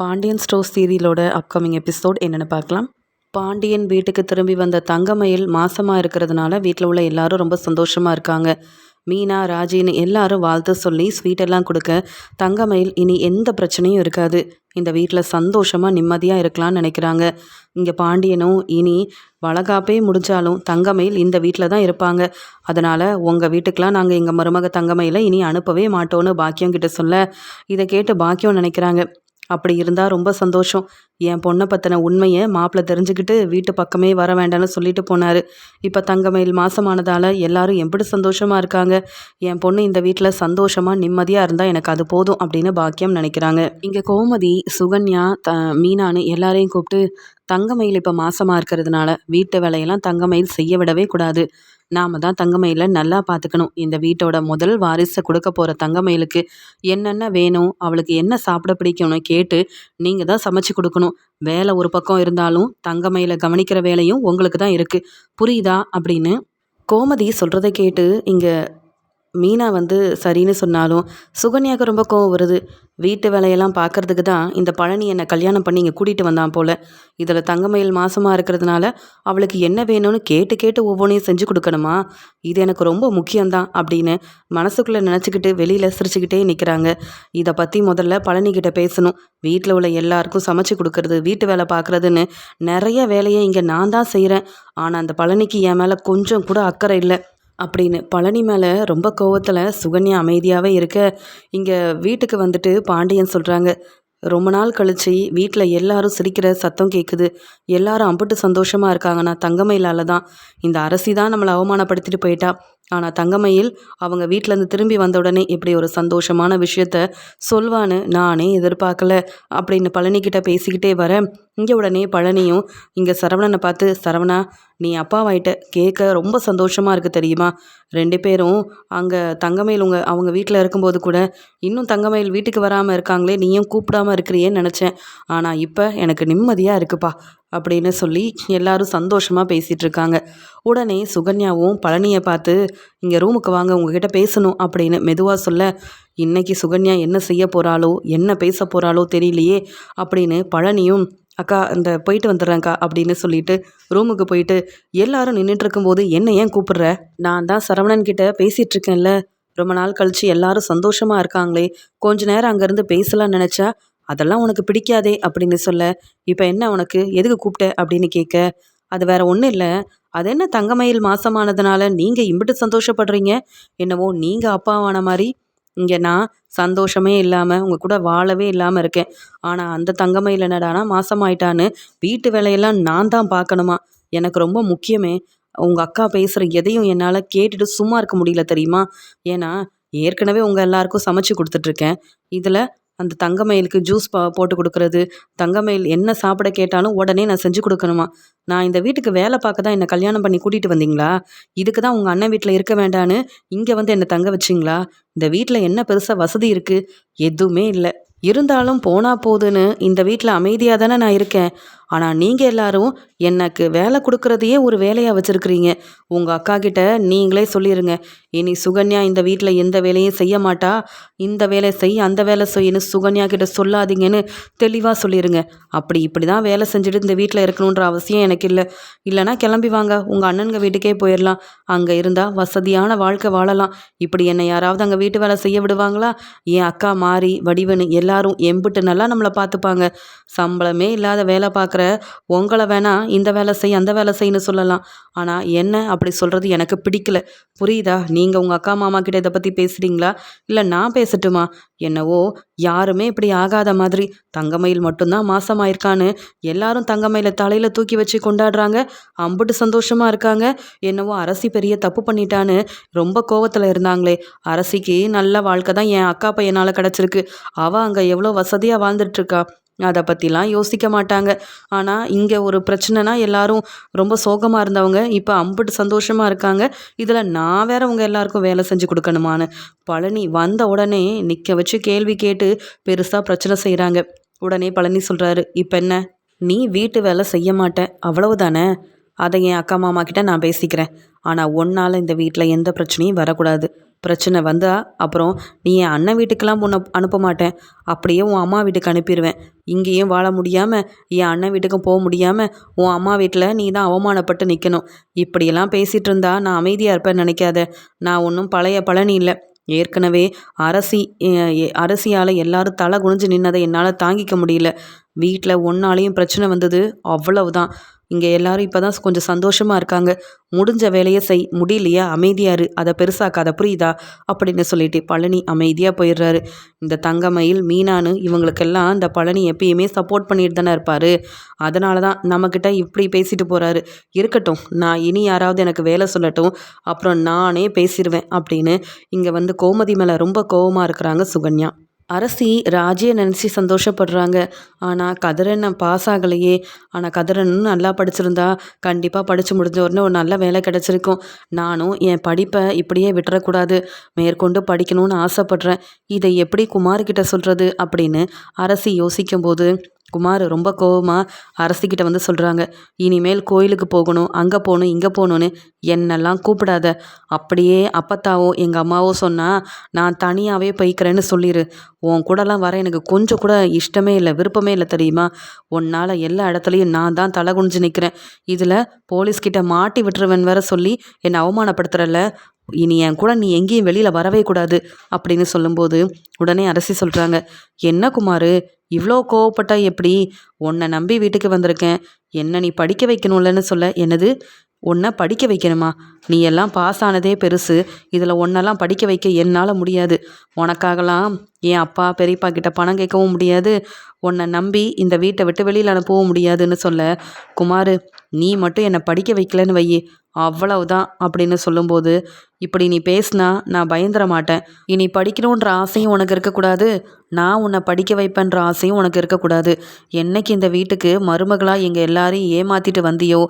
Pandian store சீரியலோட upcoming episode என்னென்னு பார்க்கலாம். பாண்டியன் வீட்டுக்கு திரும்பி வந்த தங்கமயில் மாசமாக இருக்கிறதுனால வீட்டில் உள்ள எல்லாரும் ரொம்ப சந்தோஷமாக இருக்காங்க. மீனா ராஜின்னு எல்லாரும் வாழ்த்து சொல்லி ஸ்வீட்டெல்லாம் கொடுக்க தங்கமயில் இனி எந்த பிரச்சனையும் இருக்காது. இந்த வீட்டில் சந்தோஷமாக நிம்மதியாக இருக்கலாம்னு நினைக்கிறாங்க. இங்கே பாண்டியனும் இனி வளகாப்பே முடிஞ்சாலும் தங்கமயில் இந்த வீட்டில் தான் இருப்பாங்க. அதனால் உங்கள் வீட்டுக்கெலாம் நாங்கள் எங்கள் மருமக தங்கமயில இனி அனுப்பவே மாட்டோன்னு பாக்கியம் கிட்ட சொல்ல இதை கேட்டு பாக்கியம் நினைக்கிறாங்க. அப்படி இருந்தால் ரொம்ப சந்தோஷம். என் பொண்ணை பற்றின உண்மையை மாப்பிள்ளை தெரிஞ்சுக்கிட்டு வீட்டு பக்கமே வர வேண்டாம்னு சொல்லிட்டு போனார். இப்போ தங்கமயில் மாசமானதால் எல்லாரும் எப்படி சந்தோஷமாக இருக்காங்க? என் பொண்ணு இந்த வீட்டில் சந்தோஷமாக நிம்மதியாக இருந்தால் எனக்கு அது போதும் அப்படின்னு பாக்கியம் நினைக்கிறாங்க. இங்கே கோமதி சுகன்யா த மீனான்னு எல்லாரையும் கூப்பிட்டு தங்கமயில் இப்போ மாசமாக இருக்கிறதுனால வீட்டு வேலையெல்லாம் தங்கமயில் செய்ய விடவே கூடாது. நாம தான் தங்கமயில நல்லா பார்த்துக்கணும் இந்த வீட்டோட முதல் வாரிசை கொடுக்க போகிற தங்கமயிலுக்கு என்னென்ன வேணும் அவளுக்கு என்ன சாப்பிட பிடிக்கும்னு கேட்டு நீங்கள் தான் சமைச்சு கொடுக்கணும். வேலை ஒரு பக்கம் இருந்தாலும் தங்கமையில் கவனிக்கிற வேலையும் உங்களுக்கு தான் இருக்குது புரியுதா? அப்படின்னு கோமதி சொல்கிறத கேட்டு இங்கே மீனா வந்து சரின்னு சொன்னாலும் சுகன்யாவுக்கு ரொம்ப கோவம் வருது. வீட்டு வேலையெல்லாம் பார்க்கறதுக்கு தான் இந்த பழனி என்னை கல்யாணம் பண்ணி இங்கே கூட்டிகிட்டு வந்தான் போல். இதில் தங்கமயில் மாசமாக இருக்கிறதுனால அவளுக்கு என்ன வேணும்னு கேட்டு கேட்டு ஒவ்வொன்றையும் செஞ்சு கொடுக்கணுமா? இது எனக்கு ரொம்ப முக்கியம்தான் அப்படின்னு மனசுக்குள்ளே நினச்சிக்கிட்டு வெளியில் சிரிச்சுக்கிட்டே நிற்கிறாங்க இதை பற்றி முதல்ல பழனிக்கிட்ட பேசணும். வீட்டில் உள்ள எல்லாருக்கும் சமைச்சு கொடுக்கறது வீட்டு வேலை பார்க்குறதுன்னு நிறைய வேலையை இங்கே நான் தான் செய்கிறேன் ஆனால் அந்த பழனிக்கு என் மேலே கொஞ்சம் கூட அக்கறை இல்லை. அப்படின்னு. பழனி மேலே ரொம்ப கோவத்தில் சுகன்யா அமைதியாகவே இருக்க. இங்கே வீட்டுக்கு வந்துட்டு பாண்டியன் சொல்கிறாங்க ரொம்ப நாள் கழிச்சு வீட்டில் எல்லாரும் சிரிக்கிற சத்தம் கேட்குது எல்லாரும் அம்புட்டு சந்தோஷமாக இருக்காங்கன்னா தங்கமயிலால் தான். இந்த அரசி தான் நம்மளை அவமானப்படுத்திட்டு போயிட்டா. ஆனால் தங்கமயில் அவங்க வீட்டிலேருந்து திரும்பி வந்த உடனே இப்படி ஒரு சந்தோஷமான விஷயத்த சொல்வான்னு நானே எதிர்பார்க்கல. அப்படின்னு பழனிக்கிட்ட பேசிக்கிட்டே வரேன் இங்கே உடனே பழனியும் இங்கே சரவணனை பார்த்து சரவணா நீ அப்பாவாயிட்ட கேட்க ரொம்ப சந்தோஷமாக இருக்குது தெரியுமா? ரெண்டு பேரும் அங்கே தங்கமயில் உங்கள் அவங்க வீட்டில் இருக்கும்போது கூட இன்னும் தங்கமயில் வீட்டுக்கு வராமல் இருக்காங்களே நீயும் கூப்பிடாமல் இருக்கிறியேன்னு நினச்சேன். ஆனால் இப்போ எனக்கு நிம்மதியாக இருக்குப்பா. அப்படின்னு சொல்லி எல்லாரும் சந்தோஷமாக பேசிகிட்டு இருக்காங்க உடனே சுகன்யாவும் பழனியை பார்த்து இங்கே ரூமுக்கு வாங்க உங்ககிட்ட பேசணும் அப்படின்னு மெதுவாக சொல்ல இன்னைக்கு சுகன்யா என்ன செய்ய போகிறாளோ என்ன பேச போகிறாளோ தெரியலையே அப்படின்னு பழனியும் அக்கா இந்த போயிட்டு வந்துடுறேன்க்கா அப்படின்னு சொல்லிட்டு ரூமுக்கு போயிட்டு எல்லாரும் நின்றுட்டு இருக்கும்போது என்ன ஏன் கூப்பிடுற? நான் தான் சரவணன் கிட்ட பேசிகிட்டு இருக்கேன்ல ரொம்ப நாள் கழிச்சு எல்லாரும் சந்தோஷமாக இருக்காங்களே. கொஞ்ச நேரம் அங்கேருந்து பேசலாம்னு நினச்சா அதெல்லாம் உனக்கு பிடிக்காதே அப்படின்னு சொல்ல இப்போ என்ன உனக்கு? எதுக்கு கூப்பிட்ட? அப்படின்னு கேட்க அது வேற ஒன்றும் இல்லை. அது என்ன தங்கமயில் மாசமானதுனால நீங்கள் இம்பிட்டு சந்தோஷப்படுறீங்க? என்னவோ நீங்கள் அப்பாவான மாதிரி இங்கே நான் சந்தோஷமே இல்லாமல் உங்கள் கூட வாழவே இல்லாமல் இருக்கேன். ஆனால் அந்த தங்கமயில் என்னடானா மாசமாயிட்டான்னு வீட்டு வேலையெல்லாம் நான் தான் பார்க்கணுமா? எனக்கு ரொம்ப முக்கியமே. உங்கள் அக்கா பேசுகிற எதையும் என்னால் கேட்டுட்டு சும்மா இருக்க முடியல தெரியுமா? ஏன்னா ஏற்கனவே உங்கள் எல்லாருக்கும் சமைச்சு கொடுத்துட்ருக்கேன் இதில் அந்த தங்கமயிலுக்கு ஜூஸ் பா போட்டு கொடுக்குறது. தங்கமயில் என்ன சாப்பிட கேட்டாலும் உடனே நான் செஞ்சு கொடுக்கணுமா? நான் இந்த வீட்டுக்கு வேலை பார்க்க தான் என்னை கல்யாணம் பண்ணி கூட்டிகிட்டு வந்தீங்களா? இதுக்கு தான் உங்கள் அண்ணன் வீட்டில் இருக்க வேண்டான்னு இங்கே வந்து என்னை தங்க வச்சிங்களா? இந்த வீட்டில் என்ன பெருசாக வசதி இருக்குது எதுவுமே இல்லை. இருந்தாலும் போனால் போதுன்னு இந்த வீட்டில் அமைதியாக தானே நான் இருக்கேன். ஆனால் நீங்கள் எல்லாரும் எனக்கு வேலை கொடுக்குறதையே ஒரு வேலையாக வச்சுருக்கிறீங்க. உங்கள் அக்கா கிட்ட நீங்களே சொல்லிடுங்க இனி சுகன்யா இந்த வீட்டில் எந்த வேலையும் செய்ய மாட்டா. இந்த வேலை செய் அந்த வேலை செய்யணும் சுகன்யா கிட்ட சொல்லாதீங்கன்னு தெளிவாக சொல்லிடுங்க அப்படி இப்படி தான் வேலை செஞ்சுட்டு இந்த வீட்டில் இருக்கணுன்ற அவசியம் எனக்கு இல்லை. இல்லைனா கிளம்பி வாங்க. உங்கள் அண்ணனுங்க வீட்டுக்கே போயிடலாம் அங்கே இருந்தால் வசதியான வாழ்க்கை வாழலாம். இப்படி என்னை யாராவது அங்கே வீட்டு வேலை செய்ய விடுவாங்களா? என் அக்கா மாறி வடிவனு எல்லாரும் எம்பிட்டு நல்லா நம்மளை பார்த்துப்பாங்க சம்பளமே இல்லாத வேலை பார்க்க பார்க்குற உங்களை வேணால் இந்த வேலை செய் அந்த வேலை செய்யன்னு சொல்லலாம். ஆனால் என்ன அப்படி சொல்கிறது எனக்கு பிடிக்கல. புரியுதா? நீங்கள் உங்கள் அக்கா மாமா கிட்ட இதை பற்றி பேசுகிறீங்களா இல்லை நான் பேசட்டுமா? என்னவோ யாருமே இப்படி ஆகாத மாதிரி. தங்கமயில் மட்டும்தான் மாசமாயிருக்கான்னு எல்லாரும் தங்கமயில தலையில் தூக்கி வச்சு கொண்டாடுறாங்க. அம்புட்டு சந்தோஷமாக இருக்காங்க. என்னவோ அரசி பெரிய தப்பு பண்ணிட்டான்னு ரொம்ப கோவத்தில் இருந்தாங்களே. அரசிக்கு நல்ல வாழ்க்கை தான் என் அக்கா பையனால் கிடச்சிருக்கு. அவள் அங்கே எவ்வளோ வசதியாக வாழ்ந்துட்டுருக்கா அதை பற்றிலாம் யோசிக்க மாட்டாங்க. ஆனால் இங்கே ஒரு பிரச்சனைனா எல்லாரும் ரொம்ப சோகமாக இருந்தவங்க இப்போ அம்பிட்டு சந்தோஷமாக இருக்காங்க. இதில் நான் வேற உங்கள் எல்லாருக்கும் வேலை செஞ்சு கொடுக்கணுமான்னு. பழனி வந்த உடனே நிற்க வச்சு கேள்வி கேட்டு பெருசாக பிரச்சனை செய்கிறாங்க உடனே பழனி சொல்கிறாரு இப்போ என்ன? நீ வீட்டு வேலை செய்ய மாட்டேன் அவ்வளவுதானே? அதை என் அக்கா மாமா கிட்ட நான் பேசிக்கிறேன். ஆனால் ஒன்னால் இந்த வீட்டில் எந்த பிரச்சனையும் வரக்கூடாது. பிரச்சனை வந்தால் அப்புறம் நீ என் அண்ணன் வீட்டுக்கெல்லாம் உன்னை அனுப்ப மாட்டேன். அப்படியே உன் அம்மா வீட்டுக்கு அனுப்பிடுவேன் இங்கேயும் வாழ முடியாமல் என் அண்ணன் வீட்டுக்கும் போக முடியாமல் உன் அம்மா வீட்டில் நீ தான் அவமானப்பட்டு நிற்கணும் இப்படியெல்லாம் பேசிகிட்டு இருந்தா நான் அமைதியாக இருப்பேன்னு நினைக்காத. நான் ஒன்றும் பழைய பழனி இல்லை. ஏற்கனவே அரசி அரசியால் எல்லாரும் தலை குனிஞ்சு நின்னதை என்னால் தாங்கிக்க முடியல. வீட்டில் ஒன்னாலையும் பிரச்சனை வந்தது அவ்வளவுதான். இங்கே எல்லாரும் இப்போ தான் கொஞ்சம் சந்தோஷமாக இருக்காங்க. முடிஞ்ச வேலையை செய் முடியலையா? அமைதியாரு. அதை பெருசாக்காத புரியுதா? அப்படின்னு சொல்லிட்டு பழனி அமைதியாக போயிடுறாரு. இந்த தங்கமயில் மீனானு இவங்களுக்கெல்லாம் இந்த பழனி எப்பயுமே சப்போர்ட் பண்ணிட்டு தானே இருப்பார். அதனால தான் நம்மக்கிட்ட இப்படி பேசிட்டு போகிறாரு இருக்கட்டும் நான் இனி யாராவது எனக்கு வேலை சொல்லட்டும் அப்புறம் நானே பேசிடுவேன் அப்படின்னு இங்கே வந்து கோமதி மேலே ரொம்ப கோபமாக இருக்கிறாங்க சுகன்யா. அரசி ராஜியை நினச்சி சந்தோஷப்படுறாங்க. ஆனால் கதிரன் பாஸ் ஆகலையே. ஆனால் கதிரன் நல்லா படிச்சிருந்தா கண்டிப்பாக படித்து முடிஞ்ச உடனே ஒரு நல்ல வேலை கிடச்சிருக்கும். நானும் என் படிப்பை இப்படியே விட்டுறக்கூடாது. மேற்கொண்டு படிக்கணும்னு ஆசைப்பட்றேன். இதை எப்படி குமார்கிட்ட சொல்கிறது அப்படின்னு அரசி யோசிக்கும்போது குமார் ரொம்ப கோவமாக அரசிக்கிட்ட வந்து சொல்கிறாங்க இனிமேல் கோயிலுக்கு போகணும் அங்கே போகணும் இங்கே போகணுன்னு என்னெல்லாம் கூப்பிடாத. அப்படியே அப்பத்தாவோ எங்கள் அம்மாவோ சொன்னால் நான் தனியாகவே போய்க்கிறேன்னு சொல்லிடு உன் கூடலாம் வர எனக்கு கொஞ்சம் கூட இஷ்டமே இல்லை விருப்பமே இல்லை தெரியுமா? உன்னால் எல்லா இடத்துலையும் நான் தான் தலை குனிஞ்சு நிற்கிறேன் இதில் போலீஸ்கிட்ட மாட்டி விட்டுருவேன் வேற சொல்லி என்னை அவமானப்படுத்துகிறல்ல இனி என் கூட நீ எங்கேயும் வெளியில் வரவே கூடாது அப்படின்னு சொல்லும்போது உடனே அரசி சொல்கிறாங்க என்ன குமார் இவ்வளோ கோவப்பட்டா எப்படி? உன்னை நம்பி வீட்டுக்கு வந்திருக்கேன். என்ன நீ படிக்க வைக்கணும்லன்னு சொல்ல? என்னது? உன்னை படிக்க வைக்கணுமா? நீ எல்லாம் பாஸ் ஆனதே பெருசு. இதில் ஒன்றெல்லாம் படிக்க வைக்க என்னால் முடியாது. உனக்காகலாம் என் அப்பா பெரியப்பா கிட்ட பணம் கேட்கவும் முடியாது. உன்னை நம்பி இந்த வீட்டை விட்டு வெளியில் அனுப்பவும் முடியாதுன்னு சொல்ல குமார் நீ மட்டும் என்னை படிக்க வைக்கலன்னு வையே. அவ்வளவுதான் அப்படின்னு சொல்லும்போது இப்படி நீ பேசினா நான் பயந்துட மாட்டேன். இனி படிக்கணுன்ற ஆசையும் உனக்கு இருக்கக்கூடாது. நான் உன்னை படிக்க வைப்பேன்ற ஆசையும் உனக்கு இருக்கக்கூடாது. என்னைக்கு இந்த வீட்டுக்கு மருமகளாக எங்கள் எல்லாரையும் ஏமாற்றிட்டு வந்தியோ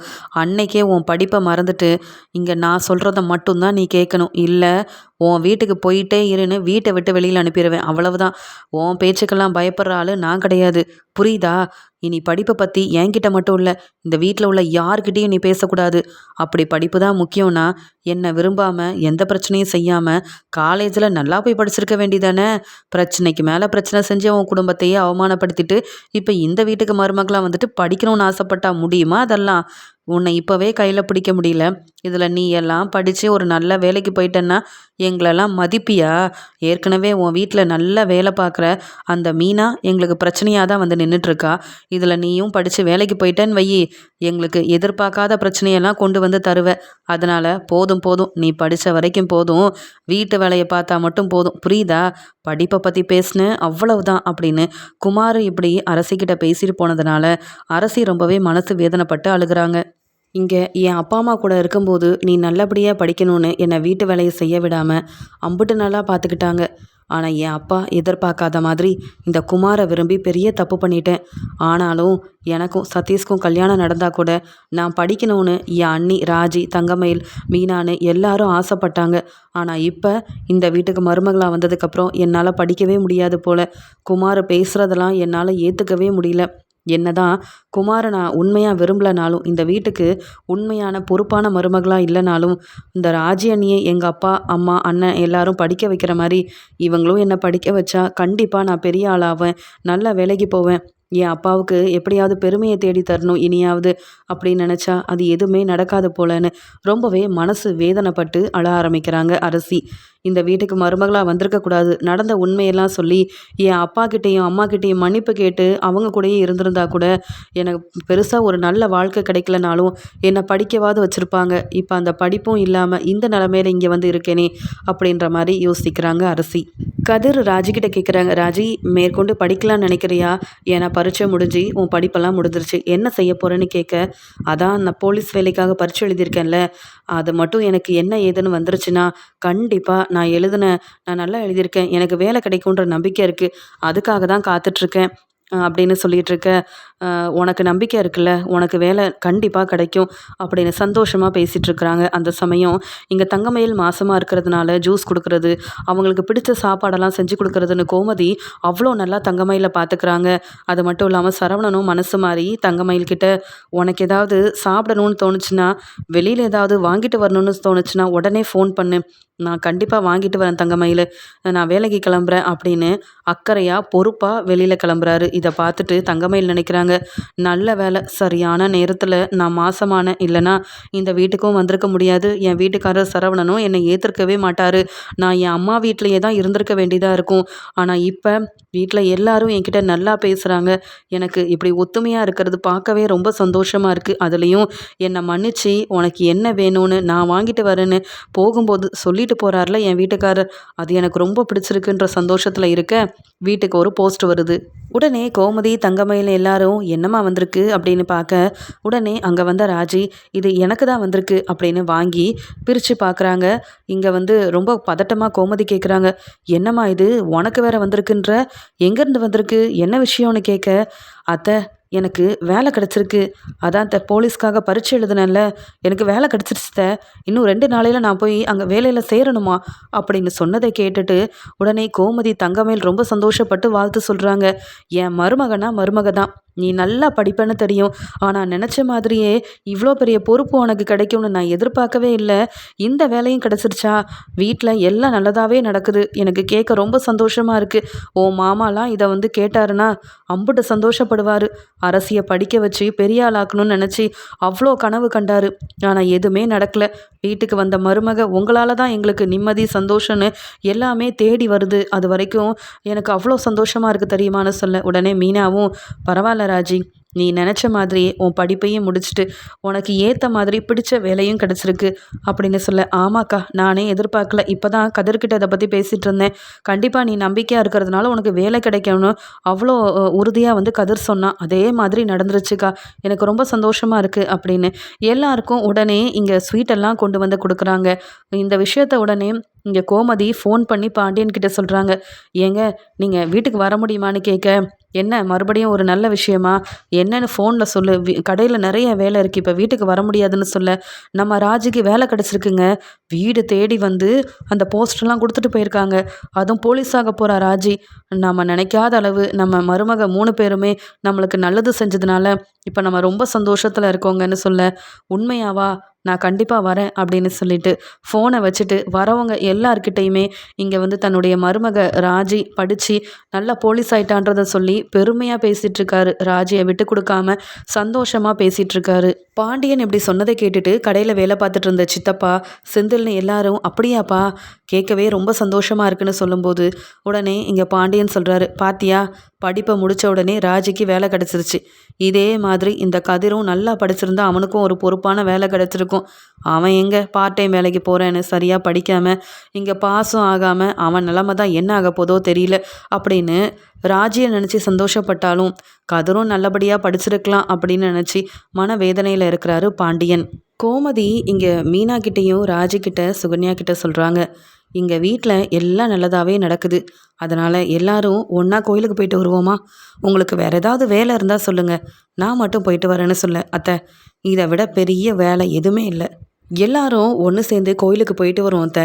அன்னைக்கே உன் படிப்பை மறந்துட்டு இங்கே நான் சொல்கிறத மட்டும்தான் நீ கேட்கணும். இல்லை உன் வீட்டுக்கு போயிட்டே இருன்னு வீட்டை விட்டு வெளியில் அனுப்பிடுவேன். அவ்வளவுதான். உன் பேச்சுக்கெல்லாம் பயப்படுற ஆள் நான் கிடையாது. புரியுதா? இனி படிப்பை பற்றி என்கிட்ட மட்டும் இல்லை இந்த வீட்டில் உள்ள யார்கிட்டையும் நீ பேசக்கூடாது. அப்படி படிப்பு தான் முக்கியம்னா என்னை விரும்பாமல் எந்த பிரச்சனையும் செய்யாமல் காலேஜில் நல்லா போய் படிச்சிருக்க வேண்டிதானே பிரச்சனைக்கு மேலே பிரச்சனை செஞ்சு உன் குடும்பத்தையே அவமானப்படுத்திட்டு இப்போ இந்த வீட்டுக்கு மருமகளாக வந்துட்டு படிக்கணும்னு ஆசைப்பட்டா முடியுமா அதெல்லாம்? உன்னை இப்போவே கையில் பிடிக்க முடியல. இதில் நீ எல்லாம் படித்து ஒரு நல்ல வேலைக்கு போயிட்டேன்னா எங்களெல்லாம் மதிப்பியா? ஏற்கனவே உன் வீட்டில் நல்ல வேலை பார்க்குற அந்த மீனா எங்களுக்கு பிரச்சனையாக தான் வந்து நின்றுட்டுருக்கா இதில் நீயும் படித்து வேலைக்கு போயிட்டேன்னு வையி எங்களுக்கு எதிர்பார்க்காத பிரச்சனையெல்லாம் கொண்டு வந்து தருவ. அதனால் போதும் போதும். நீ படித்த வரைக்கும் போதும். வீட்டு வேலையை பார்த்தா மட்டும் போதும். புரியுதா? படிப்பை பற்றி பேசுனேன் அவ்வளவுதான் அப்படின்னு குமார் இப்படி அரசிக்கிட்ட பேசிட்டு போனதுனால அரசி ரொம்பவே மனசு வேதனைப்பட்டு அழுகிறாங்க. இங்கே என் அப்பா அம்மா கூட இருக்கும்போது நீ நல்லபடியாக படிக்கணும்னு என்னை வீட்டு வேலையை செய்ய விடாமல் அம்புட்டு நல்லா பார்த்துக்கிட்டாங்க ஆனால் என் அப்பா எதிர்பார்க்காத மாதிரி இந்த குமாரை விரும்பி பெரிய தப்பு பண்ணிட்டேன். ஆனாலும் எனக்கும் சதீஷ்க்கும் கல்யாணம் நடந்தால் கூட நான் படிக்கணும்னு என் அண்ணி ராஜி தங்கமயில் மீனான்னு எல்லாரும் ஆசைப்பட்டாங்க. ஆனால் இப்போ இந்த வீட்டுக்கு மருமகளாக வந்ததுக்கப்புறம் என்னால் படிக்கவே முடியாது போல். குமார் பேசுகிறதெல்லாம் என்னால் ஏற்றுக்கவே முடியல. என்னதான் குமாரை நான் உண்மையாக விரும்பலனாலும் இந்த வீட்டுக்கு உண்மையான பொறுப்பான மருமகளாக இல்லைனாலும் இந்த ராஜி அண்ணியை எங்கள் அப்பா அம்மா அண்ணன் எல்லாரும் படிக்க வைக்கிற மாதிரி இவங்களும் என்னை படிக்க வச்சா கண்டிப்பாக நான் பெரிய ஆளாவேன் நல்ல வேலைக்கு போவேன். என் அப்பாவுக்கு எப்படியாவது பெருமையை தேடி தரணும் இனியாவது அப்படின்னு நினச்சா அது எதுவுமே நடக்காது போலன்னு ரொம்பவே மனசு வேதனைப்பட்டு அழ ஆரம்பிக்கிறாங்க அரசி. இந்த வீட்டுக்கு மருமகளாக வந்திருக்கக்கூடாது நடந்த உண்மையெல்லாம் சொல்லி என் அப்பா கிட்டேயும் அம்மா கிட்டேயும் மன்னிப்பு கேட்டு அவங்க கூடயே இருந்திருந்தா கூட எனக்கு பெருசாக ஒரு நல்ல வாழ்க்கை கிடைக்கலனாலும் என்னை படிக்கவாது வச்சுருப்பாங்க. இப்போ அந்த படிப்பும் இல்லாமல் இந்த நிலமையில இங்கே வந்து இருக்கேனே அப்படின்ற மாதிரி யோசிக்கிறாங்க அரசி. கதிர் ராஜிக்கிட்ட கேட்குறாங்க ராஜி மேற்கொண்டு படிக்கலாம்னு நினைக்கிறியா? ஏன்னா பரீட்சை முடிஞ்சு உன் படிப்பெல்லாம் முடிஞ்சிருச்சு. என்ன செய்ய போகிறேன்னு கேட்க அதான் நான் போலீஸ் வேலைக்காக பரீட்சை எழுதியிருக்கேன்ல. அது மட்டும் எனக்கு என்ன ஏதுன்னு வந்துருச்சுன்னா கண்டிப்பாக நான் எழுதின நான் நல்லா எழுதியிருக்கேன். எனக்கு வேலை கிடைக்குன்ற நம்பிக்கை இருக்குது அதுக்காக தான் காத்துட்ருக்கேன் அப்படின்னு சொல்லிகிட்ருக்க உனக்கு நம்பிக்கை இருக்குல்ல உனக்கு வேலை கண்டிப்பாக கிடைக்கும் அப்படின்னு சந்தோஷமாக பேசிகிட்டு இருக்கிறாங்க அந்த சமயம். இங்கே தங்கமயில் மாசமாக இருக்கிறதுனால ஜூஸ் கொடுக்கறது அவங்களுக்கு பிடிச்ச சாப்பாடெல்லாம் செஞ்சு கொடுக்கறதுன்னு கோமதி அவ்வளோ நல்லா தங்கமயிலை பார்த்துக்கிறாங்க அது மட்டும் இல்லாமல் சரவணனும் மனசு மாறி தங்கமயில் கிட்ட உனக்கு ஏதாவது சாப்பிடணும்னு தோணுச்சுன்னா வெளியில் ஏதாவது வாங்கிட்டு வரணும்னு தோணுச்சுன்னா உடனே ஃபோன் பண்ணு. நான் கண்டிப்பாக வாங்கிட்டு வரேன் தங்கமயில். நான் வேலைக்கு கிளம்புறேன் அப்படின்னு அக்கறையாக பொறுப்பாக வெளியில் கிளம்புறாரு. இதை பார்த்துட்டு தங்கமயில் நினைக்கிறாங்க நல்ல வேலை சரியான நேரத்தில் நான் மாசமான இல்லைனா இந்த வீட்டுக்கும் வந்திருக்க முடியாது. என் வீட்டுக்காரர் சரவணனும் என்னை ஏற்றிருக்கவே மாட்டார். நான் என் அம்மா வீட்டிலையே தான் இருந்திருக்க வேண்டியதாக இருக்கும். ஆனால் இப்போ வீட்டில் எல்லாரும் என்கிட்ட நல்லா பேசுகிறாங்க எனக்கு இப்படி ஒத்துமையாக இருக்கிறது பார்க்கவே ரொம்ப சந்தோஷமாக இருக்குது அதுலேயும் என்னை மன்னிச்சு உனக்கு என்ன வேணும்னு நான் வாங்கிட்டு வரேன்னு போகும்போது சொல்லிட்டு போகிறார்ல என் வீட்டுக்காரர். அது எனக்கு ரொம்ப பிடிச்சிருக்குன்ற சந்தோஷத்தில் இருக்க வீட்டுக்கு ஒரு போஸ்ட் வருது. உடனே கோமதி தங்கமயில் எல்லாரும் என்னம்மா வந்திருக்கு? அப்படின்னு பார்க்க உடனே அங்கே வந்த ராஜி இது எனக்கு தான் வந்திருக்கு அப்படின்னு வாங்கி பிரித்து பார்க்குறாங்க. இங்கே வந்து ரொம்ப பதட்டமாக கோமதி கேட்குறாங்க என்னம்மா இது? உனக்கு வேற வந்திருக்குன்ற? எங்கேருந்து வந்திருக்கு? என்ன விஷயம்னு கேட்க அத்தை எனக்கு வேலை கிடச்சிருக்கு. அதான் த போலீஸ்க்காக பரீட்சை எழுதுனேன்ல. எனக்கு வேலை கிடச்சிருச்சு இன்னும் ரெண்டு நாளையில் நான் போய் அங்கே வேலையில் சேரணுமா? அப்படின்னு சொன்னதை கேட்டுட்டு உடனே கோமதி தங்கமேல் ரொம்ப சந்தோஷப்பட்டு வாழ்த்து சொல்கிறாங்க என் மருமகனா மருமக தான் நீ நல்லா படிப்பேன்னு தெரியும். ஆனால் நினச்ச மாதிரியே இவ்வளோ பெரிய பொறுப்பு உனக்கு கிடைக்கும்னு நான் எதிர்பார்க்கவே இல்லை. இந்த வேலையும் கிடச்சிருச்சா? வீட்டில் எல்லாம் நல்லதாகவே நடக்குது. எனக்கு கேட்க ரொம்ப சந்தோஷமாக இருக்குது ஓ மாமாலாம் இதை வந்து கேட்டாருன்னா அம்புட்டு சந்தோஷப்படுவார். அரசியை படிக்க வச்சு பெரிய ஆளாக்கணும்னு நினச்சி அவ்வளோ கனவு கண்டார். ஆனால் எதுவுமே நடக்கல. வீட்டுக்கு வந்த மருமக உங்களால் தான் எங்களுக்கு நிம்மதி சந்தோஷம்னு எல்லாமே தேடி வருது. அது வரைக்கும் எனக்கு அவ்வளோ சந்தோஷமாக இருக்குது தெரியுமான்னு சொல்ல உடனே மீனாவும் பரவாயில்ல ராஜி நீ நினச்ச மாதிரியே உன் படிப்பையும் முடிச்சுட்டு உனக்கு ஏற்ற மாதிரி பிடிச்ச வேலையும் கிடச்சிருக்கு அப்படின்னு சொல்ல ஆமாக்கா நானே எதிர்பார்க்கல. இப்போ தான் கதிர்கிட்ட இதை பற்றி பேசிகிட்டு இருந்தேன். கண்டிப்பாக நீ நம்பிக்கையாக இருக்கிறதுனால உனக்கு வேலை கிடைக்கணும்னு அவ்வளோ உறுதியாக வந்து கதிர் சொன்னான் அதே மாதிரி நடந்துருச்சுக்கா. எனக்கு ரொம்ப சந்தோஷமாக இருக்குது அப்படின்னு. எல்லாருக்கும் உடனே இங்கே ஸ்வீட்டெல்லாம் கொண்டு வந்து கொடுக்குறாங்க. இந்த விஷயத்த உடனே இங்கே கோமதி ஃபோன் பண்ணி பாண்டியன் கிட்ட சொல்கிறாங்க ஏங்க நீங்கள் வீட்டுக்கு வர முடியுமான்னு கேட்க என்ன மறுபடியும் ஒரு நல்ல விஷயமா? என்னன்னு ஃபோனில் சொல்லு. கடையில் நிறைய வேலை இருக்குது இப்போ வீட்டுக்கு வர முடியாதுன்னு சொல்ல. நம்ம ராஜுக்கு வேலை கிடச்சிருக்குங்க. வீடு தேடி வந்து அந்த போஸ்டர்லாம் கொடுத்துட்டு போயிருக்காங்க. அதுவும் போலீஸாக போகிறா ராஜி. நம்ம நினைக்காத அளவு நம்ம மருமக மூணு பேருமே நம்மளுக்கு நல்லது செஞ்சதுனால இப்போ நம்ம ரொம்ப சந்தோஷத்தில் இருக்கோங்கன்னு சொல்ல. உண்மையாவா? நான் கண்டிப்பாக வரேன் அப்படின்னு சொல்லிட்டு ஃபோனை வச்சுட்டு வரவங்க எல்லார்கிட்டேயுமே இங்கே வந்து தன்னுடைய மருமக ராஜி படித்து நல்லா போலீஸ் ஆயிட்டான்றதை சொல்லி பெருமையாக பேசிகிட்ருக்காரு ராஜியை விட்டு கொடுக்காம சந்தோஷமாக பேசிகிட்ருக்காரு பாண்டியன் இப்படி சொன்னதை கேட்டுட்டு கடையில் வேலை பார்த்துட்டு இருந்த சித்தப்பா செந்தில்னு எல்லாரும் அப்படியாப்பா கேட்கவே ரொம்ப சந்தோஷமாக இருக்குன்னு சொல்லும்போது உடனே இங்கே பாண்டியன் சொல்கிறாரு பாத்தியா படிப்பை முடித்த உடனே ராஜிக்கு வேலை கிடச்சிருச்சு. இதே மாதிரி இந்த கதிரும் நல்லா படிச்சிருந்தா அவனுக்கும் ஒரு பொறுப்பான வேலை கிடச்சிருக்கும். அவன் எங்கே பார்ட் டைம் வேலைக்கு போகிறேன்னு சரியாக படிக்காமல் இங்கே பாஸும் ஆகாமல் அவன் நிலமை தான் என்ன ஆக போதோ தெரியல அப்படின்னு ராஜியை நினச்சி சந்தோஷப்பட்டாலும் கதிரும் நல்லபடியாக படிச்சிருக்கலாம் அப்படின்னு நினச்சி மன வேதனையில் இருக்கிறாரு பாண்டியன். கோமதி இங்கே மீனா கிட்டேயும் ராஜி சுகன்யா கிட்ட சொல்கிறாங்க இங்கே வீட்டில் எல்லாம் நல்லதாகவே நடக்குது. அதனால் எல்லாரும் ஒன்றா கோயிலுக்கு போயிட்டு வருவோமா? உங்களுக்கு வேறு ஏதாவது வேலை இருந்தால் சொல்லுங்கள் நான் மட்டும் போயிட்டு வரேன்னு சொல்ல அத்தை. இதை விட பெரிய வேலை எதுவுமே இல்லை. எல்லாரும் ஒன்று சேர்ந்து கோயிலுக்கு போயிட்டு வருவோம் அத்தை.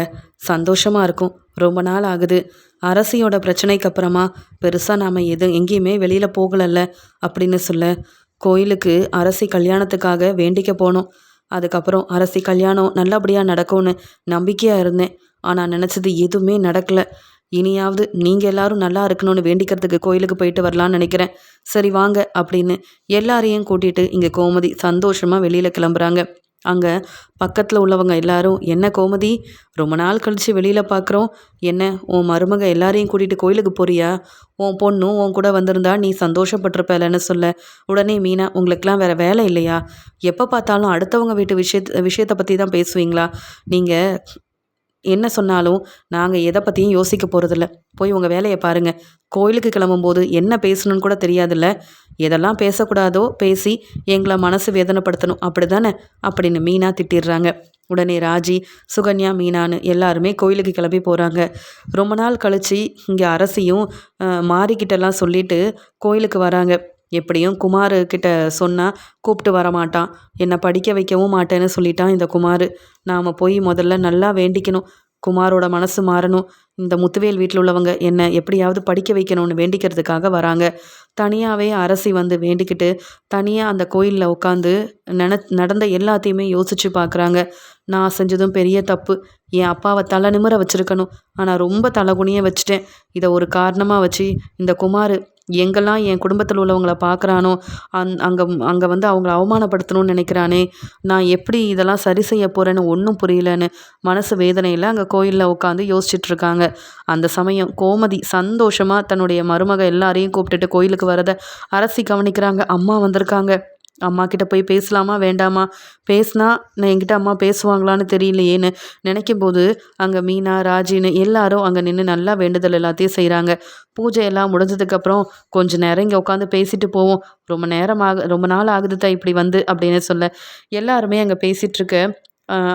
சந்தோஷமாக இருக்கும். ரொம்ப நாள் ஆகுது. அரசியோட பிரச்சனைக்கு அப்புறமா பெருசாக நாம் எது எங்கேயுமே வெளியில் போகலல்ல அப்படின்னு சொல்ல கோயிலுக்கு அரசி கல்யாணத்துக்காக வேண்டிக்க போனோம். அதுக்கப்புறம் அரசி கல்யாணம் நல்லபடியாக நடக்கும்னு நம்பிக்கையாக இருந்தேன். ஆனால் நினச்சது எதுவுமே நடக்கலை. இனியாவது நீங்கள் எல்லாரும் நல்லா இருக்கணும்னு வேண்டிக்கிறதுக்கு கோயிலுக்கு போயிட்டு வரலான்னு நினைக்கிறேன். சரி வாங்க அப்படின்னு எல்லாரையும் கூட்டிகிட்டு இங்கே கோமதி சந்தோஷமாக வெளியில் கிளம்புறாங்க. அங்கே பக்கத்தில் உள்ளவங்க எல்லாரும் என்ன கோமதி ரொம்ப நாள் கழித்து வெளியில் பார்க்குறோம் என்ன உன் மருமக எல்லாரையும் கூட்டிகிட்டு கோயிலுக்கு போறியா? உன் பொண்ணும் உன் கூட வந்திருந்தா நீ சந்தோஷப்பட்டிருப்பலன்னு சொல்ல. உடனே மீனா உங்களுக்கெல்லாம் வேறு வேலை இல்லையா? எப்போ பார்த்தாலும் அடுத்தவங்க வீட்டு விஷயத்த விஷயத்தை பற்றி தான் பேசுவீங்களா? நீங்கள் என்ன சொன்னாலும் நாங்கள் எதை பற்றியும் யோசிக்க போகிறதில்ல போய் உங்கள் வேலையை பாருங்கள் கோயிலுக்கு கிளம்பும்போது என்ன பேசணும்னு கூட தெரியாதுல்ல. எதெல்லாம் பேசக்கூடாதோ பேசி எங்களை மனசு வேதனைப்படுத்தணும். அப்படி தானே அப்படின்னு மீனா திட்டிடுறாங்க. உடனே ராஜி சுகன்யா மீனான்னு எல்லாருமே கோயிலுக்கு கிளம்பி போகிறாங்க ரொம்ப நாள் கழித்து இங்கே அரசியும் மாறிக்கிட்டெல்லாம் சொல்லிட்டு கோயிலுக்கு வராங்க. எப்படியும் குமார் கிட்ட சொன்னால் கூப்பிட்டு வர மாட்டான். என்னை படிக்க வைக்கவும் மாட்டேன்னு சொல்லிட்டான் இந்த குமார். நாம் போய் முதல்ல நல்லா வேண்டிக்கணும். குமாரோட மனசு மாறணும். இந்த முத்துவேல் வீட்டில் உள்ளவங்க என்னை எப்படியாவது படிக்க வைக்கணும்னு வேண்டிக்கிறதுக்காக வராங்க. தனியாகவே அரசி வந்து வேண்டிக்கிட்டு தனியாக அந்த கோயிலில் உட்காந்து நென நடந்த எல்லாத்தையுமே யோசித்து பார்க்குறாங்க நான் செஞ்சதும் பெரிய தப்பு. என் அப்பாவை தலை நிமிர வச்சுருக்கணும். ஆனால் ரொம்ப தலைகுனிய வச்சுட்டேன். இதை ஒரு காரணமாக வச்சு இந்த குமார் எங்கெல்லாம் என் குடும்பத்தில் உள்ளவங்கள பார்க்குறானோ அந் அங்கே அங்கே வந்து அவங்கள அவமானப்படுத்தணும்னு நினைக்கிறானே நான் எப்படி இதெல்லாம் சரி செய்ய போகிறேன்னு ஒன்றும் புரியலன்னு மனசு வேதனையில் அங்கே கோயிலில் உட்காந்து யோசிச்சுட்ருக்காங்க. அந்த சமயம் கோமதி சந்தோஷமாக தன்னுடைய மருமக எல்லாரையும் கூப்பிட்டுட்டு கோயிலுக்கு வரதை அரசி கவனிக்கிறாங்க. அம்மா வந்திருக்காங்க. அம்மா கிட்ட போய் பேசலாமா வேண்டாமா? பேசினா நான் என்கிட்ட அம்மா பேசுவாங்களான்னு தெரியலையேன்னு நினைக்கும் போது அங்கே மீனா ராஜின்னு எல்லாரும் அங்கே நின்று நல்லா வேண்டுதல் எல்லாத்தையும் செய்கிறாங்க பூஜை எல்லாம் முடிஞ்சதுக்கப்புறம் கொஞ்சம் நேரம் இங்கே உட்காந்து பேசிட்டு போவோம். ரொம்ப நேரம் ஆகு ரொம்ப நாள் ஆகுதுதா இப்படி வந்து அப்படின்னு சொல்ல. எல்லாருமே அங்கே பேசிகிட்ருக்க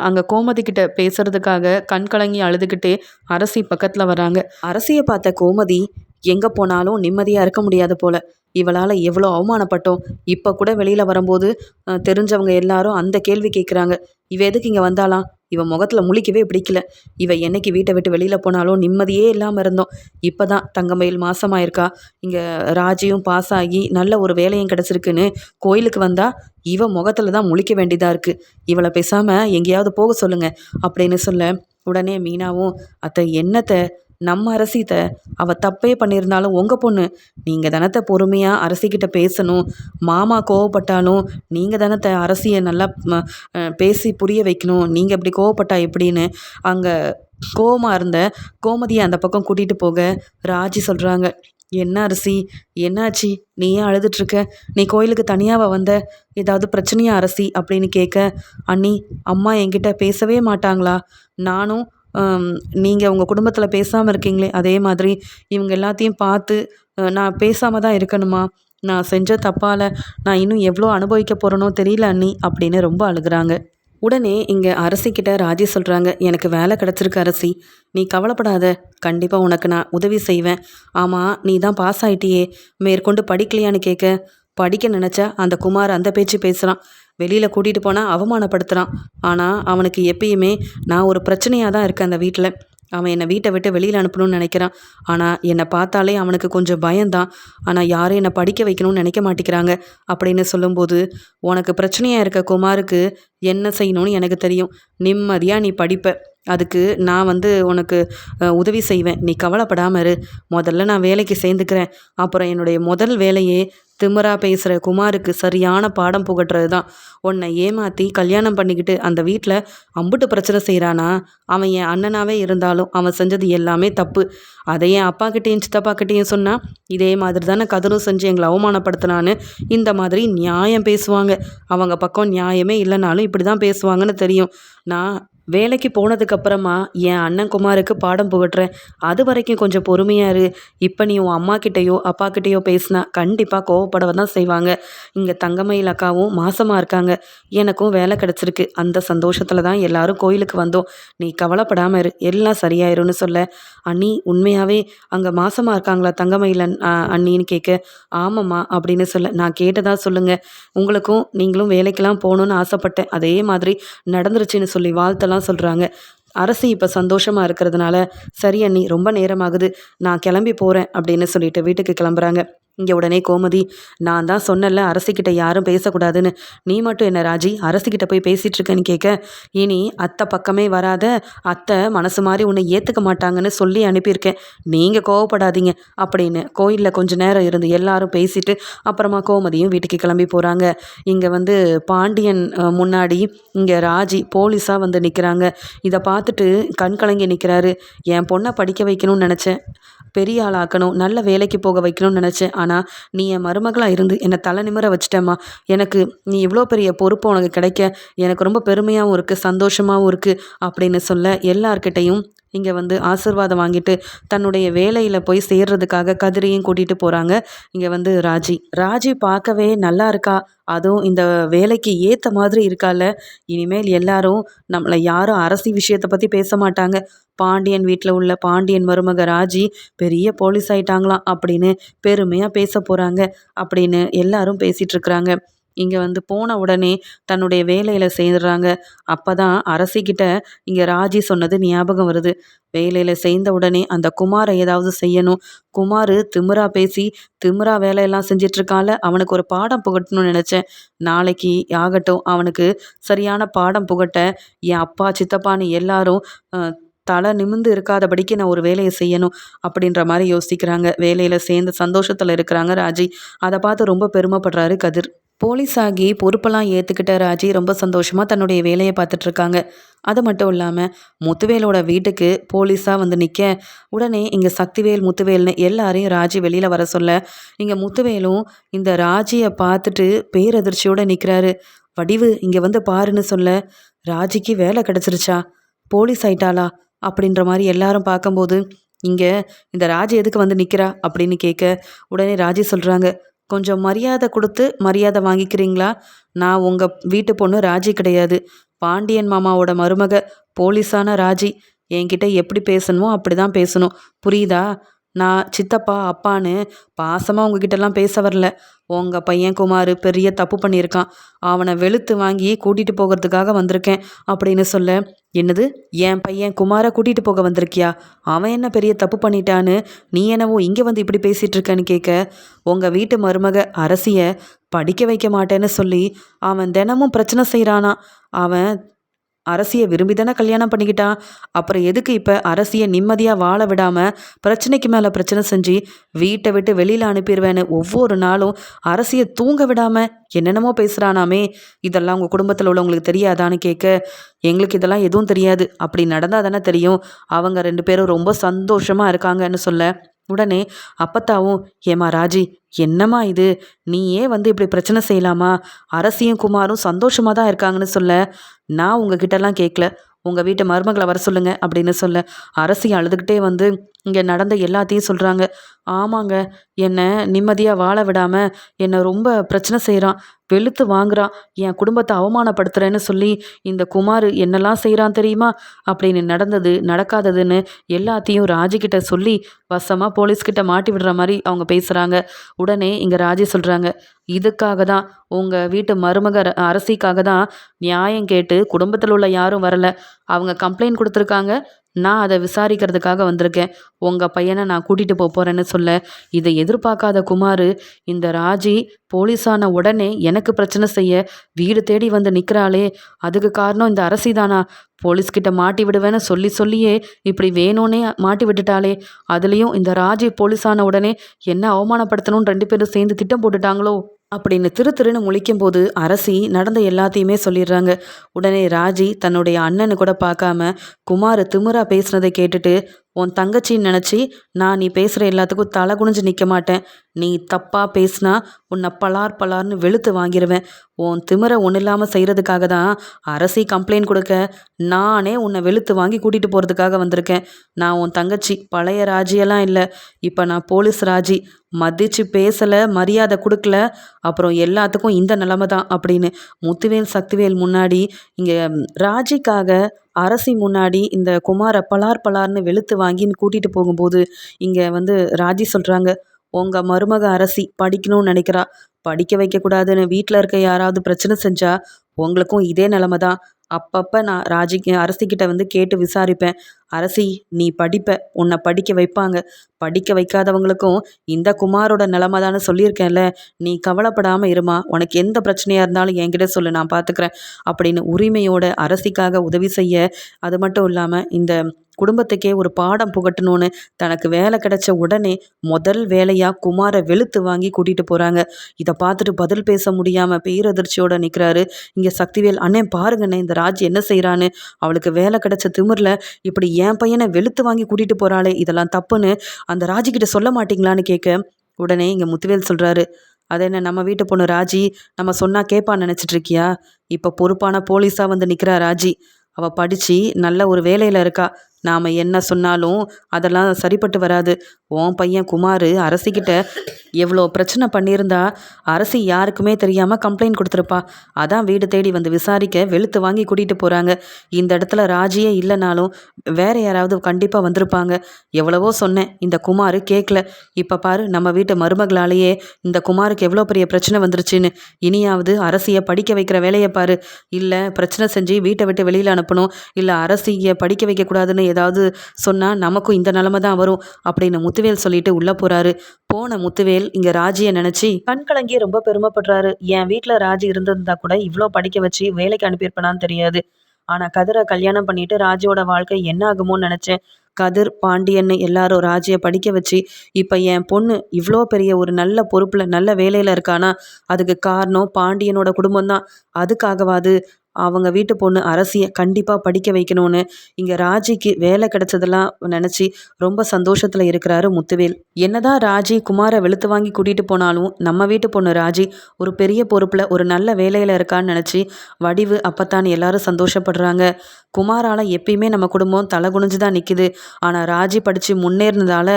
அங்கே கோமதி கிட்ட பேசுறதுக்காக கண் கலங்கி அழுதுகிட்டே அரசி பக்கத்தில் வராங்க. அரசியை பார்த்த கோமதி எங்கே போனாலும் நிம்மதியாக இருக்க முடியாது போல. இவளால் எவ்வளோ அவமானப்பட்டோம். இப்போ கூட வெளியில் வரும்போது தெரிஞ்சவங்க எல்லாரும் அந்த கேள்வி கேட்குறாங்க இவ எதுக்கு இங்கே வந்தாலாம் இவன் முகத்தில் முழிக்கவே பிடிக்கல. இவ என்னைக்கு வீட்டை விட்டு வெளியில் போனாலும் நிம்மதியே இல்லாமல் இருந்தோம். இப்போ தான் தங்கமயில் மாசமாயிருக்கா. இங்கே ராஜியும் பாஸ் ஆகி நல்ல ஒரு வேலையும் கிடச்சிருக்குன்னு கோயிலுக்கு வந்தால் இவ முகத்தில் தான் முழிக்க வேண்டியதாக இருக்குது இவளை பேசாமல் எங்கேயாவது போக சொல்லுங்க. அப்படின்னு சொல்ல உடனே மீனாவும் அத்தை என்னத்தை? நம்ம அரசித்த அவள் தப்பே பண்ணியிருந்தாலும் உங்கள் பொண்ணு நீங்கள் தானத்தை பொறுமையாக அரசிக்கிட்ட பேசணும் மாமா கோவப்பட்டாலும் நீங்கள் தானத்தை அரசியை நல்லா பேசி புரிய வைக்கணும் நீங்கள் இப்படி கோவப்பட்டா எப்படின்னு அங்கே கோவமாக இருந்த கோமதியை அந்த பக்கம் கூட்டிகிட்டு போக ராஜி சொல்கிறாங்க என்ன அரிசி என்னாச்சு நீ ஏன் அழுதுட்ருக்க நீ கோயிலுக்கு தனியாக வந்த ஏதாவது பிரச்சனையா அரிசி அப்படின்னு கேட்க அண்ணி அம்மா என்கிட்ட பேசவே மாட்டாங்களா? நானும் நீங்கள் உங்கள் குடும்பத்தில் பேசாமல் இருக்கீங்களே அதே மாதிரி இவங்க எல்லாத்தையும் பார்த்து நான் பேசாமல் தான் இருக்கணுமா? நான் செஞ்ச தப்பால் நான் இன்னும் எவ்வளோ அனுபவிக்க போகிறேனோ தெரியல அண்ணி அப்படின்னு ரொம்ப அழுகுறாங்க. உடனே இங்கே அரசிக்கிட்ட ராஜி சொல்கிறாங்க எனக்கு வேலை கிடச்சிருக்கு அரசி. நீ கவலைப்படாத கண்டிப்பாக உனக்கு நான் உதவி செய்வேன். ஆமாம் நீ தான் பாஸ் ஆயிட்டியே. மேற்கொண்டு படிக்கலையான்னு கேட்க படிக்க நினச்சா அந்த குமார் அந்த பேச்சு பேசுகிறான் வெளியில் கூட்டிகிட்டு போனால் அவமானப்படுத்துகிறான் ஆனால் அவனுக்கு எப்பயுமே நான் ஒரு பிரச்சனையாக தான் இருக்கேன் அந்த வீட்டில் அவன் என்னை வீட்டை விட்டு வெளியில் அனுப்பணும்னு நினைக்கிறான். ஆனால் என்னை பார்த்தாலே அவனுக்கு கொஞ்சம் பயம்தான். ஆனால் யாரும் என்னை படிக்க வைக்கணும்னு நினைக்க மாட்டேங்கிறாங்க அப்படின்னு சொல்லும்போது உனக்கு பிரச்சனையாக இருக்க குமாருக்கு என்ன செய்யணும்னு எனக்கு தெரியும். நிம்மதியாக நீ படிப்ப. அதுக்கு நான் வந்து உனக்கு உதவி செய்வேன். நீ கவலைப்படாமல் இரு. முதல்ல நான் வேலைக்கு சேர்ந்துக்கிறேன். அப்புறம் என்னுடைய முதல் வேலையே திமிரா பேசுகிற குமாருக்கு சரியான பாடம் புகட்டுறது தான் உன்னை ஏமாற்றி கல்யாணம் பண்ணிக்கிட்டு அந்த வீட்டில் அம்புட்டு பிரச்சனை செய்கிறானா அவன் என் அண்ணனாகவே இருந்தாலும் அவன் செஞ்சது எல்லாமே தப்பு. அதை என் அப்பா கிட்டேயும் சித்தப்பா கிட்டேயும் சொன்னால் இதே மாதிரி தானே கதரும் செஞ்சு எங்களை அவமானப்படுத்தினான்னு இந்த மாதிரி நியாயம் பேசுவாங்க. அவங்க பக்கம் நியாயமே இல்லைனாலும் இப்படி தான் பேசுவாங்கன்னு தெரியும். நான் வேலைக்கு போனதுக்கப்புறமா என் அண்ணன் குமாருக்கு பாடம் புகட்டுறேன். அது வரைக்கும் கொஞ்சம் பொறுமையாக இரு. இப்போ நீ உன் அம்மாக்கிட்டேயோ அப்பாக்கிட்டேயோ பேசினா கண்டிப்பாக கோவப்படவை தான் செய்வாங்க. இங்கே தங்கமயில் அக்காவும் மாசமாக இருக்காங்க. எனக்கும் வேலை கிடச்சிருக்கு. அந்த சந்தோஷத்தில் தான் எல்லாரும் கோயிலுக்கு வந்தோம். நீ கவலைப்படாமல் இரு. எல்லாம் சரியாயிரும்னு சொல்ல. அண்ணி உண்மையாகவே அங்கே மாசமாக இருக்காங்களா தங்கமயில் அண்ணின்னு கேட்க ஆமாம்மா அப்படின்னு சொல்ல. நான் கேட்டதா சொல்லுங்கள் உங்களுக்கும் நீங்களும் வேலைக்கெல்லாம் போகணுன்னு ஆசைப்பட்டேன். அதே மாதிரி நடந்துருச்சுன்னு சொல்லி வாழ்த்தலாம் தான் சொல்கிறாங்க அரசு இப்போ சந்தோஷமாக இருக்கிறதுனால சரி அண்ணி ரொம்ப நேரமாகுது. நான் கிளம்பி போகிறேன் அப்படின்னு சொல்லிட்டு வீட்டுக்கு கிளம்புறாங்க. இங்கே உடனே கோமதி நான் தான் சொன்னல அரசிக்கிட்ட யாரும் பேசக்கூடாதுன்னு. நீ மட்டும் என்ன ராஜி அரசிக்கிட்ட போய் பேசிகிட்டு இருக்கேன்னு கேட்க இனி அத்தை பக்கமே வராத அத்தை மனசு மாதிரி உன்னை ஏற்றுக்க மாட்டாங்கன்னு சொல்லி அனுப்பியிருக்கேன். நீங்கள் கோவப்படாதீங்க அப்படின்னு கோயிலில் கொஞ்ச நேரம் இருந்து எல்லாரும் பேசிட்டு அப்புறமா கோமதியும் வீட்டுக்கு கிளம்பி போகிறாங்க இங்கே வந்து பாண்டியன் முன்னாடி இங்கே ராஜி போலீஸாக வந்து நிற்கிறாங்க இதை பார்த்துட்டு கண் கலங்கி நிற்கிறாரு என் பொண்ணை படிக்க வைக்கணும்னு நினச்சேன். பெரிய ஆளாக்கணும் நல்ல வேலைக்கு போக வைக்கணும்னு நினச்சேன். ஆனால் நீ என் மருமகளாக இருந்து என்னை தலை நிமிர வச்சிட்டேம்மா. எனக்கு நீ இவ்வளோ பெரிய பொறுப்பு உனக்கு கிடைக்க எனக்கு ரொம்ப பெருமையாகவும் இருக்குது சந்தோஷமாகவும் இருக்குது அப்படின்னு சொல்ல எல்லார்கிட்டையும் இங்கே வந்து ஆசிர்வாதம் வாங்கிட்டு தன்னுடைய வேலையில் போய் சேர்றதுக்காக கதிரையும் கூட்டிகிட்டு போகிறாங்க இங்கே வந்து ராஜி. ராஜி பார்க்கவே நல்லா இருக்கா? அதுவும் இந்த வேலைக்கு ஏற்ற மாதிரி இருக்கால. இனிமேல் எல்லாரும் நம்மளை யாரும் அரசி விஷயத்தை பற்றி பேச மாட்டாங்க. பாண்டியன் வீட்டில் உள்ள பாண்டியன் மருமக ராஜி பெரிய போலீஸ் ஆயிட்டாங்களாம் அப்படின்னு பெருமையாக பேச போகிறாங்க அப்படின்னு எல்லாரும் பேசிகிட்டு இருக்கிறாங்க. இங்கே வந்து போன உடனே தன்னுடைய வேலையில் சேர்ந்துடுறாங்க அப்போ தான் அரசிக்கிட்ட இங்கே ராஜி சொன்னது ஞாபகம் வருது. வேலையில் சேர்ந்த உடனே அந்த குமாரை ஏதாவது செய்யணும். குமார் திமிரா பேசி திமிரா வேலையெல்லாம் செஞ்சிட்ருக்கால அவனுக்கு ஒரு பாடம் புகட்டணும்னு நினச்சேன். நாளைக்கு ஆகட்டும் அவனுக்கு சரியான பாடம் புகட்ட என் அப்பா சித்தப்பான்னு எல்லாரும் தலை நிமிந்து இருக்காதபடிக்கு நான் ஒரு வேலையை செய்யணும் அப்படின்ற மாதிரி யோசிக்கிறாங்க. வேலையில் சேர்ந்து சந்தோஷத்தில் இருக்கிறாங்க ராஜி. அதை பார்த்து ரொம்ப பெருமைப்படுறாரு கதிர். போலீஸ் ஆகி பொறுப்பெல்லாம் ஏற்றுக்கிட்ட ராஜி ரொம்ப சந்தோஷமாக தன்னுடைய வேலையை பார்த்துட்ருக்காங்க. அது மட்டும் இல்லாமல் முத்துவேலோட வீட்டுக்கு போலீஸாக வந்து நிற்க உடனே இங்கே சக்திவேல் முத்துவேல்னு எல்லாரையும் ராஜி வெளியில் வர சொல்ல இங்கே முத்துவேலும் இந்த ராஜியை பார்த்துட்டு பேரதிர்ச்சியோடு நிற்கிறாரு வடிவு இங்கே வந்து பாருன்னு சொல்ல ராஜிக்கு வேலை கிடச்சிருச்சா? போலீஸ் ஆயிட்டாளா? அப்படின்ற மாதிரி எல்லாரும் பார்க்கும்போது இங்கே இந்த ராஜி எதுக்கு வந்து நிற்கிறா அப்படின்னு கேட்க உடனே ராஜி சொல்கிறாங்க கொஞ்சம் மரியாதை கொடுத்து மரியாதை வாங்கிக்கிறீங்களா? நான் உங்கள் வீட்டு பொண்ணு ராஜி கிடையாது. பாண்டியன் மாமாவோட மருமக போலீஸான ராஜி. என்கிட்ட எப்படி பேசணுமோ அப்படி தான் பேசணும். புரியுதா? நான் சித்தப்பா அப்பான்னு பாசமாக உங்ககிட்டலாம் பேச வரல. உங்கள் பையன் குமார் பெரிய தப்பு பண்ணியிருக்கான். அவனை வெளுத்து வாங்கி கூட்டிகிட்டு போகிறதுக்காக வந்திருக்கேன் அப்படின்னு சொல்ல என்னது என் பையன் குமாரை கூட்டிகிட்டு போக வந்திருக்கியா? அவன் என்ன பெரிய தப்பு பண்ணிட்டான்னு நீ என்னவோ இங்கே வந்து இப்படி பேசிகிட்டு இருக்கேன்னு கேட்க உங்கள் வீட்டு மருமக அரசியை படிக்க வைக்க மாட்டேன்னு சொல்லி அவன் தினமும் பிரச்சனை செய்கிறானா அவன் அரசியை விரும்பி தானே கல்யாணம் பண்ணிக்கிட்டான் அப்புறம் எதுக்கு இப்போ அரசியை நிம்மதியாக வாழ விடாமல் பிரச்சனைக்கு மேலே பிரச்சனை செஞ்சு வீட்டை விட்டு வெளியில் அனுப்பிடுவேன்னு ஒவ்வொரு நாளும் அரசியை தூங்க விடாமல் என்னென்னமோ பேசுகிறானாமே இதெல்லாம் உங்கள் குடும்பத்தில் உள்ளவங்களுக்கு தெரியாதான்னு கேட்க எங்களுக்கு இதெல்லாம் எதுவும் தெரியாது. அப்படி நடந்தால் தானே தெரியும். அவங்க ரெண்டு பேரும் ரொம்ப சந்தோஷமாக இருக்காங்கன்னு சொல்ல. உடனே அப்பத்தாவும் ஏமா ராஜி என்னம்மா இது? நீயே வந்து இப்படி பிரச்சனை செய்யலாமா? அரசியும் குமாரும் சந்தோஷமாக தான் இருக்காங்கன்னு சொல்ல. நான் உங்ககிட்டலாம் கேட்கல உங்கள் வீட்டு மருமகளை வர சொல்லுங்க அப்படின்னு சொல்ல. அரசி அழுதுகிட்டே வந்து இங்கே நடந்த எல்லாத்தையும் சொல்கிறாங்க ஆமாங்க என்னை நிம்மதியாக வாழ விடாமல் என்னை ரொம்ப பிரச்சனை செய்கிறான் வெளுத்து வாங்குறான் என் குடும்பத்தை அவமானப்படுத்துகிறேன்னு சொல்லி இந்த குமார் என்னெல்லாம் செய்கிறான் தெரியுமா? அப்படின்னு நடந்தது நடக்காததுன்னு எல்லாத்தையும் ராஜிக்கிட்ட சொல்லி வசமாக போலீஸ்கிட்ட மாட்டி விடுற மாதிரி அவங்க பேசுகிறாங்க உடனே இங்கே ராஜி சொல்கிறாங்க இதுக்காக தான் உங்கள் வீட்டு மருமக அரசிக்காக தான் நியாயம் கேட்டு குடும்பத்தில் உள்ள யாரும் வரல. அவங்க கம்ப்ளைண்ட் கொடுத்துருக்காங்க நான் அதை விசாரிக்கிறதுக்காக வந்திருக்கேன். உங்கள் பையனை நான் கூட்டிகிட்டு போக போகிறேன்னு சொல்ல இதை எதிர்பார்க்காத குமார் இந்த ராஜி போலீஸான உடனே எனக்கு பிரச்சனை செய்ய வீடு தேடி வந்து நிற்கிறாளே அதுக்கு காரணம் இந்த அரசி தானா? போலீஸ்கிட்ட மாட்டி விடுவேன்னு சொல்லி சொல்லியே இப்படி வேணும்னே மாட்டி விட்டுட்டாளே அதுலேயும் இந்த ராஜி போலீஸான உடனே என்ன அவமானப்படுத்தணும்னு ரெண்டு பேரும் சேர்ந்து திட்டம் போட்டுட்டாங்களோ? அப்படின்னு திரு திருன்னு முழிக்கும்போது அரசி நடந்த எல்லாத்தையுமே சொல்லிடுறாங்க. உடனே ராஜி தன்னுடைய அண்ணனு கூட பார்க்காம குமார் திமுறா பேசுனதை கேட்டுட்டு உன் தங்கச்சின்னு நினச்சி நான் நீ பேசுகிற எல்லாத்துக்கும் தலை குனிஞ்சு நிற்க மாட்டேன். நீ தப்பாக பேசினா உன்னை பலார் பலார்னு வெளுத்து வாங்கிடுவேன் உன் திமிரை ஒன்றும் இல்லாமல் செய்கிறதுக்காக தான் அரசி கம்ப்ளைண்ட் கொடுக்க நானே உன்னை வெளுத்து வாங்கி கூட்டிகிட்டு போகிறதுக்காக வந்திருக்கேன். நான் உன் தங்கச்சி பழைய ராஜியெல்லாம் இல்லை. இப்போ நான் போலீஸ் ராஜி. மதித்து பேசலை மரியாதை கொடுக்கல. அப்புறம் எல்லாத்துக்கும் இந்த நிலமை தான் அப்படின்னு முத்துவேல் சக்திவேல் முன்னாடி இங்கே ராஜிக்காக அரசி முன்னாடி இந்த குமாரை பலார் பலார்னு வெளுத்து வாங்கின்னு கூட்டிகிட்டு போகும்போது இங்கே வந்து ராஜி சொல்கிறாங்க உங்கள் மருமக அரசி படிக்கணும்னு நினைக்கிறா. படிக்க வைக்கக்கூடாதுன்னு வீட்டில் இருக்க யாராவது பிரச்சனை செஞ்சால் உங்களுக்கும் இதே நிலமை தான் அப்பப்போ நான் ராஜி அரசிக்கிட்ட வந்து கேட்டு விசாரிப்பேன். அரசி நீ படிப்ப உன்னை படிக்க வைப்பாங்க. படிக்க வைக்காதவங்களுக்கும் இந்த குமாரோட நிலமை தானே சொல்லியிருக்கேன்ல. நீ கவலைப்படாமல் இருமா. உனக்கு எந்த பிரச்சனையாக இருந்தாலும் என்கிட்ட சொல்லு நான் பார்த்துக்கிறேன் அப்படின்னு உரிமையோட அரசிக்காக உதவி செய்ய அது மட்டும் இல்லாமல் இந்த குடும்பத்துக்கே ஒரு பாடம் புகட்டணும்னு தனக்கு வேலை கிடைச்ச உடனே முதல் வேலையாக குமாரை வெளுத்து வாங்கி கூட்டிகிட்டு போகிறாங்க இதை பார்த்துட்டு பதில் பேச முடியாமல் பேரதிர்ச்சியோடு நிற்கிறாரு இங்கே சக்திவேல் அண்ணே பாருங்கண்ணே இந்த ராஜ் என்ன செய்கிறான்னு அவளுக்கு வேலை கிடைச்ச திமிரில் இப்படி என் பையனை வெளுத்து வாங்கி கூட்டிகிட்டு போகிறாளே இதெல்லாம் தப்புன்னு அந்த ராஜிக்கிட்ட சொல்ல மாட்டிங்களான்னு கேட்க உடனே இங்கே முத்துவேல் சொல்கிறாரு அது என்ன நம்ம வீட்டு பொண்ணு ராஜி? நம்ம சொன்னால் கேட்பான்னு நினச்சிட்ருக்கியா இப்போ பொறுப்பான போலீஸாக வந்து நிற்கிறா ராஜி. அவள் படித்து நல்ல ஒரு வேலையில் இருக்கா. நாம் என்ன சொன்னாலும் அதெல்லாம் சரிப்பட்டு வராது. உன் பையன் குமார் அரசிக்கிட்ட எவ்வளோ பிரச்சனை பண்ணியிருந்தா அரசி யாருக்குமே தெரியாமல் கம்ப்ளைண்ட் கொடுத்துருப்பா. அதான் வீடு தேடி வந்து விசாரிக்க வெளுத்து வாங்கி கூட்டிகிட்டு போகிறாங்க இந்த இடத்துல ராஜியே இல்லைனாலும் வேற யாராவது கண்டிப்பாக வந்திருப்பாங்க. எவ்வளவோ சொன்னேன். இந்த குமார் கேட்கல இப்போ பாரு நம்ம வீட்டு மருமகளாலேயே இந்த குமாருக்கு எவ்வளோ பெரிய பிரச்சனை வந்துருச்சுன்னு. இனியாவது அரசியை படிக்க வைக்கிற வேலையை பாரு. இல்லை பிரச்சனை செஞ்சு வீட்டை விட்டு வெளியில் அனுப்பணும். இல்லை அரசியை படிக்க வைக்கக்கூடாதுன்னு ஏதாவது சொன்னால் நமக்கும் இந்த நிலமை தான் வரும் அப்படின்னு முத்துவேல் சொல்லிட்டு உள்ளே போகிறாரு போன முத்துவேல் இங்கே ராஜியை நினச்சி கண் கலங்கி ரொம்ப பெருமைப்படுறாரு. என் வீட்டில் ராஜி இருந்திருந்தா கூட இவ்வளோ படிக்க வச்சு வேலைக்கு அனுப்பியிருப்பேனான்னு தெரியாது. ஆனால் கதிரை கல்யாணம் பண்ணிட்டு ராஜியோட வாழ்க்கை என்ன ஆகுமோன்னு நினச்சேன். கதிர் பாண்டியன்னு எல்லாரும் ராஜியை படிக்க வச்சு இப்போ என் பொண்ணு இவ்வளோ பெரிய ஒரு நல்ல பொறுப்பில் நல்ல வேலையில் இருக்கானா. அதுக்கு காரணம் பாண்டியனோட குடும்பம் தான் அதுக்காகவாது அவங்க வீட்டு பொண்ணு அரசியை கண்டிப்பாக படிக்க வைக்கணும்னு இங்கே ராஜிக்கு வேலை கிடைச்சதெல்லாம் நினச்சி ரொம்ப சந்தோஷத்தில் இருக்கிறாரு முத்துவேல். என்னதான் ராஜி குமாரை வெளுத்து வாங்கி கூட்டிகிட்டு போனாலும் நம்ம வீட்டு பொண்ணு ராஜி ஒரு பெரிய பொறுப்பில் ஒரு நல்ல வேலையில் இருக்கான்னு நினச்சி வடிவு அப்பத்தான் எல்லாரும் சந்தோஷப்படுறாங்க. குமாரால் எப்பயுமே நம்ம குடும்பம் தலை குனிஞ்சு தான் நிற்கிது ஆனால் ராஜி படித்து முன்னேறினதால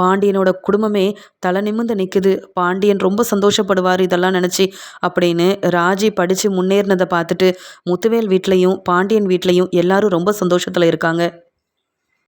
பாண்டியனோட குடும்பமே தலை நிமிந்து நிற்குது பாண்டியன் ரொம்ப சந்தோஷப்படுவார் இதெல்லாம் நினச்சி அப்படின்னு ராஜி படித்து முன்னேறினதை பார்த்துட்டு முத்துவேல் வீட்லேயும் பாண்டியன் வீட்லேயும் எல்லாரும் ரொம்ப சந்தோஷத்தில் இருக்காங்க.